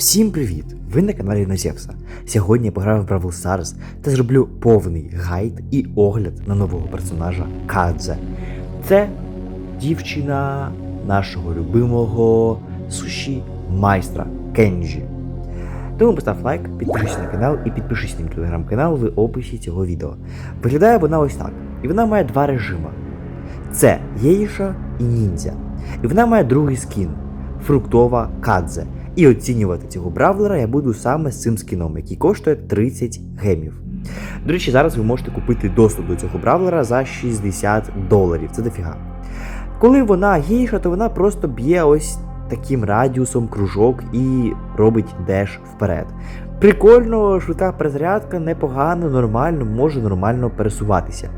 Всім привіт! Ви на каналі Назевса. Сьогодні я пограю в Бравл Stars та зроблю повний гайд і огляд на нового персонажа Кадзе. Це дівчина нашого любимого суші майстра Кенджі. Тому постав лайк, підпишись на канал і підпишись на телеграм-канал в описі цього відео. Виглядає вона ось так. І вона має два режими: це Єїша і ніндзя. І вона має другий скін фруктова кадзе. І оцінювати цього бравлера я буду саме з цим скіном, який коштує 30 гемів. До речі, зараз ви можете купити доступ до цього бравлера за 60 доларів. Це дофіга. Коли вона гейша, то вона просто б'є ось таким радіусом кружок і робить деш вперед. Прикольно, швидка перезарядка, непогано, нормально, може нормально пересуватися.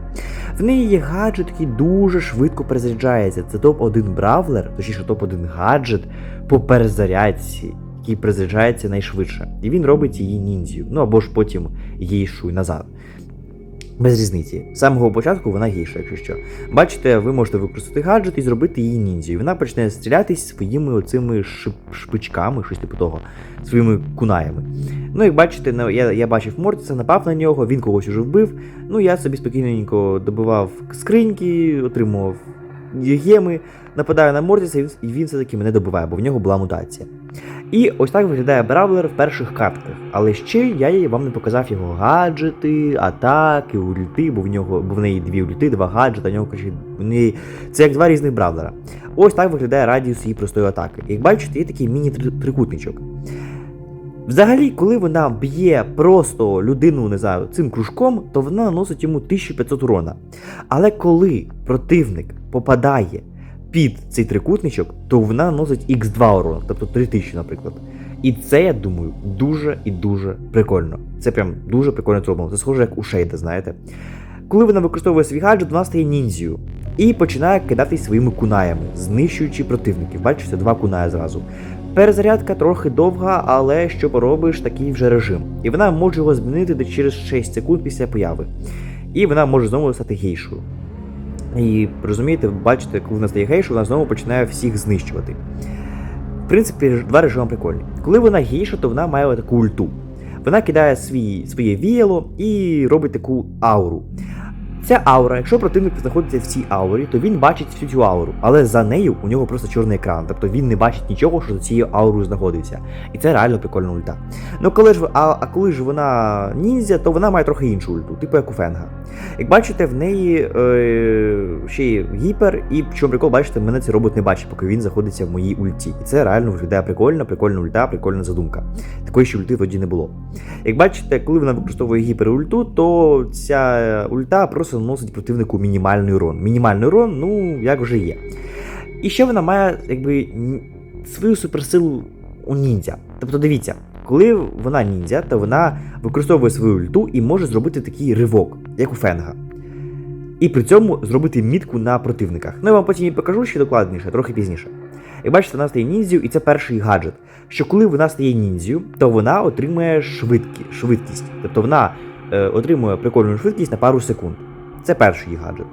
В неї є гаджет, який дуже швидко перезаряджається. Це топ-1 бравлер, точніше топ-1 гаджет по перезарядці, який перезаряджається найшвидше. І він робить її ніндзю. Ну або ж потім їй шуй назад. Без різниці. З самого початку вона гірша, якщо що. Бачите, ви можете використати гаджет і зробити її ніндзю. Вона почне стрілятись своїми оцими шип шпичками, щось типу того, своїми кунаями. Ну, як бачите, я, я бачив Мортіса, напав на нього, він когось уже вбив. Ну, я собі спокійненько добивав скриньки, отримував геми, нападаю на Мортіса, і він, все-таки мене добиває, бо в нього була мутація. І ось так виглядає Бравлер в перших картках. Але ще я вам не показав його гаджети, атаки, ульти, бо в нього бо в неї дві ульти, два гаджета, в нього в неї це як два різних бравлера. Ось так виглядає радіус її простої атаки. Як бачите, є такий міні-трикутничок. Взагалі, коли вона б'є просто людину, не знаю, цим кружком, то вона наносить йому 1500 урона. Але коли противник попадає під цей трикутничок, то вона наносить x2 урона, тобто 3000, наприклад. І це, я думаю, дуже і дуже прикольно. Це прям дуже прикольно зроблено. Це схоже як у Шейда, знаєте. Коли вона використовує свій гаджет, вона стає ніндзію і починає кидатись своїми кунаями, знищуючи противників. Бачите, два куная зразу. Перезарядка трохи довга, але що поробиш, такий вже режим. І вона може його змінити десь через 6 секунд після появи. І вона може знову стати гейшою. І розумієте, бачите, коли вона стає гейшою, вона знову починає всіх знищувати. В принципі, два режими прикольні. Коли вона гейша, то вона має таку ульту. Вона кидає свій, своє віяло і робить таку ауру. Ця аура, якщо противник знаходиться в цій аурі, то він бачить всю цю ауру, але за нею у нього просто чорний екран, тобто він не бачить нічого, що за цією аурою знаходиться. І це реально прикольна ульта. Ну коли ж а, а коли ж вона ніндзя, то вона має трохи іншу ульту, типу як у Фенга. Як бачите, в неї е, ще є гіпер, і чому прикол, бачите, мене цей робот не бачить, поки він знаходиться в моїй ульті. І це реально виглядає прикольно, прикольна ульта, прикольна задумка. Такої ще ульти тоді не було. Як бачите, коли вона використовує гіперульту, то ця ульта просто наносить противнику мінімальний урон. Мінімальний урон, ну, як вже є. І ще вона має якби свою суперсилу у ніндзя. Тобто дивіться, коли вона ніндзя, то вона використовує свою ульту і може зробити такий ривок, як у Фенга. І при цьому зробити мітку на противниках. Ну я вам потім і покажу ще докладніше, трохи пізніше. Як бачите, вона стає ніндзю, і це перший гаджет. Що коли вона стає ніндзю, то вона отримує швидкі, швидкість. Тобто вона е, отримує прикольну швидкість на пару секунд. Це перший її гаджет.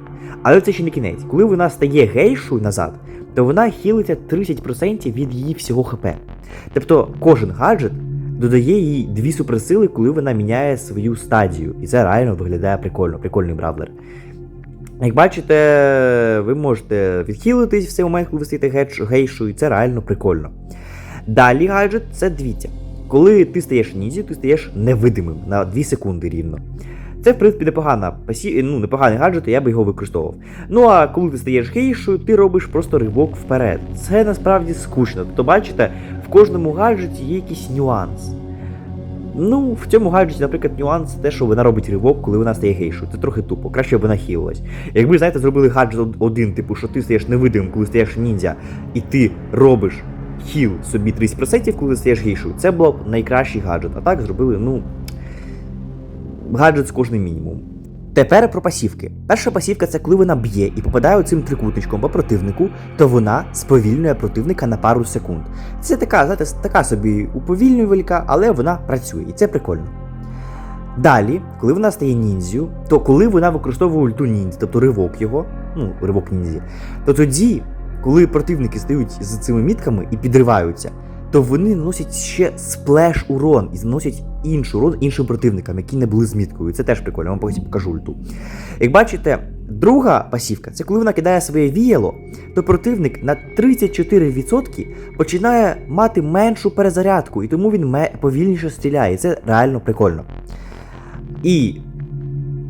Але це ще не кінець. Коли вона стає гейшою назад, то вона хілиться 30% від її всього ХП. Тобто кожен гаджет додає їй дві суперсили, коли вона міняє свою стадію. І це реально виглядає прикольно, прикольний бравлер. Як бачите, ви можете відхилитись в цей момент, коли ви стоїте гейшою, і це реально прикольно. Далі гаджет це дивіться. Коли ти стаєш нізі, ти стаєш невидимим на 2 секунди рівно. Це, в принципі, непогана пасі... ну, непоганий гаджет, я би його використовував. Ну а коли ти стаєш гейшою, ти робиш просто ривок вперед. Це насправді скучно. Тобто, бачите, в кожному гаджеті є якийсь нюанс. Ну, в цьому гаджеті, наприклад, нюанс те, що вона робить ривок, коли вона стає гейшою. Це трохи тупо, краще б вона хілилась. Якби, знаєте, зробили гаджет один, типу, що ти стаєш невидимим, коли стаєш ніндзя, і ти робиш хіл собі 30%, коли стаєш гейшою, це було б найкращий гаджет. А так зробили, ну. Гаджет з кожним мінімумом. Тепер про пасівки. Перша пасівка це коли вона б'є і попадає цим трикутничком по противнику, то вона сповільнює противника на пару секунд. Це така, знаєте, така собі уповільнювалька, але вона працює, і це прикольно. Далі, коли вона стає ніндзю, то коли вона використовує ульту ніндзя, тобто ривок його, ну, ривок ніндзі, то тоді, коли противники стають з цими мітками і підриваються, то вони наносять ще сплеш урон і наносять інший урон іншим противникам, які не були з міткою. Це теж прикольно, я вам покажу ульту. Як бачите, друга пасівка це коли вона кидає своє віяло, то противник на 34% починає мати меншу перезарядку, і тому він повільніше стріляє. Це реально прикольно. І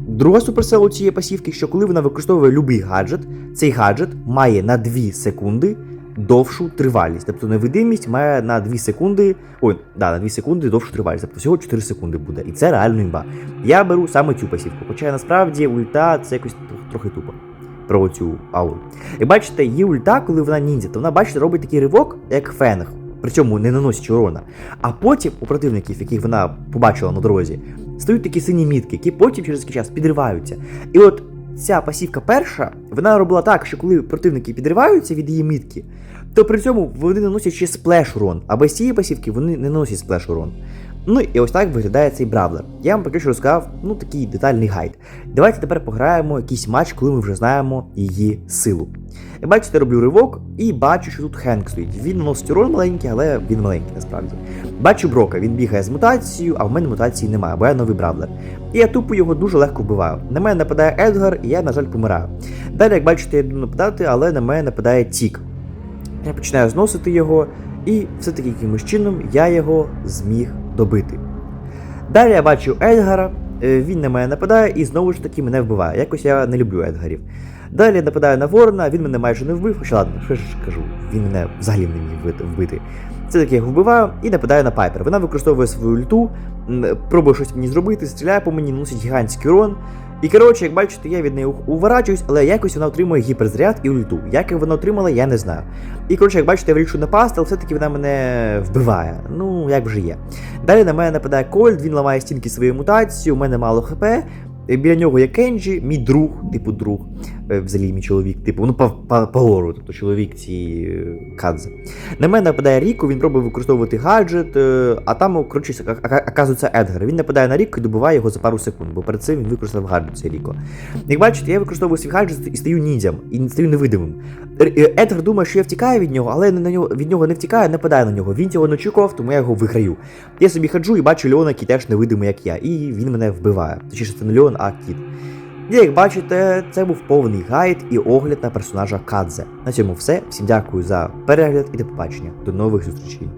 друга суперсила цієї пасівки, що коли вона використовує любий гаджет, цей гаджет має на 2 секунди довшу тривалість. Тобто невидимість має на 2 секунди. Ой, да, на 2 секунди довшу тривалість. Тобто всього 4 секунди буде. І це реально імба. Я беру саме цю пасівку. Хоча насправді ульта це якось трохи тупо. Про цю ауру. І бачите, її ульта, коли вона ніндзя, то вона, бачите, робить такий ривок, як фенг. При цьому не наносячи урона. А потім у противників, яких вона побачила на дорозі, стають такі сині мітки, які потім через який час підриваються. І от ця пасівка перша, вона робила так, що коли противники підриваються від її мітки, то при цьому вони наносять ще сплеш урон, а без цієї пасівки вони не наносять сплеш урон. Ну і ось так виглядає цей бравлер. Я вам поки що розказав, ну такий детальний гайд. Давайте тепер пограємо якийсь матч, коли ми вже знаємо її силу. Як бачите, роблю ривок і бачу, що тут Хенк стоїть. Він наносить урон маленький, але він маленький насправді. Бачу Брока, він бігає з мутацією, а в мене мутації немає, бо я новий бравлер. І я тупо його дуже легко вбиваю. На мене нападає Едгар, і я, на жаль, помираю. Далі, як бачите, я йду нападати, але на мене нападає Тік. Я починаю зносити його, і все-таки якимось чином я його зміг добити. Далі я бачу Едгара, е, він на мене нападає і знову ж таки мене вбиває. Якось я не люблю Едгарів. Далі нападаю на Ворона, він мене майже не вбив, хоча ладно, що ж кажу, він мене взагалі не міг вбити- Це таки я вбиваю і нападаю на Пайпер. Вона використовує свою ульту, пробує щось мені зробити, стріляє по мені, наносить гігантський урон. І коротше, як бачите, я від неї уворачуюсь, але якось вона отримує гіперзаряд і ульту. Як вона отримала, я не знаю. І коротше, як бачите, я вирішую напасти, але все-таки вона мене вбиває. Ну, як вже є. Далі на мене нападає Кольд, він ламає стінки своєю мутацією, у мене мало хп. Біля нього є Кенджі, мій друг, типу друг, взагалі мій чоловік, типу, ну лору, тобто чоловік цієї е, Кадзе. На мене нападає Ріко, він пробує використовувати гаджет, е, а там, коротше, ока- ока- оказується Едгар. Він нападає на Ріко і добиває його за пару секунд, бо перед цим він використав гаджет цей Ріко. Як бачите, я використовую свій гаджет і стаю ніндзям, і стаю невидимим. Е, Едгар думає, що я втікаю від нього, але на нього, від нього не втікаю, нападаю на нього. Він цього не очікував, тому я його виграю. Я собі ходжу і бачу Леона, який теж невидимий, як я, і він мене вбиває. Точніше, це не Леон, а кіт. Як бачите, це був повний гайд і огляд на персонажа Кадзе. На цьому все. Всім дякую за перегляд і до побачення. До нових зустрічей.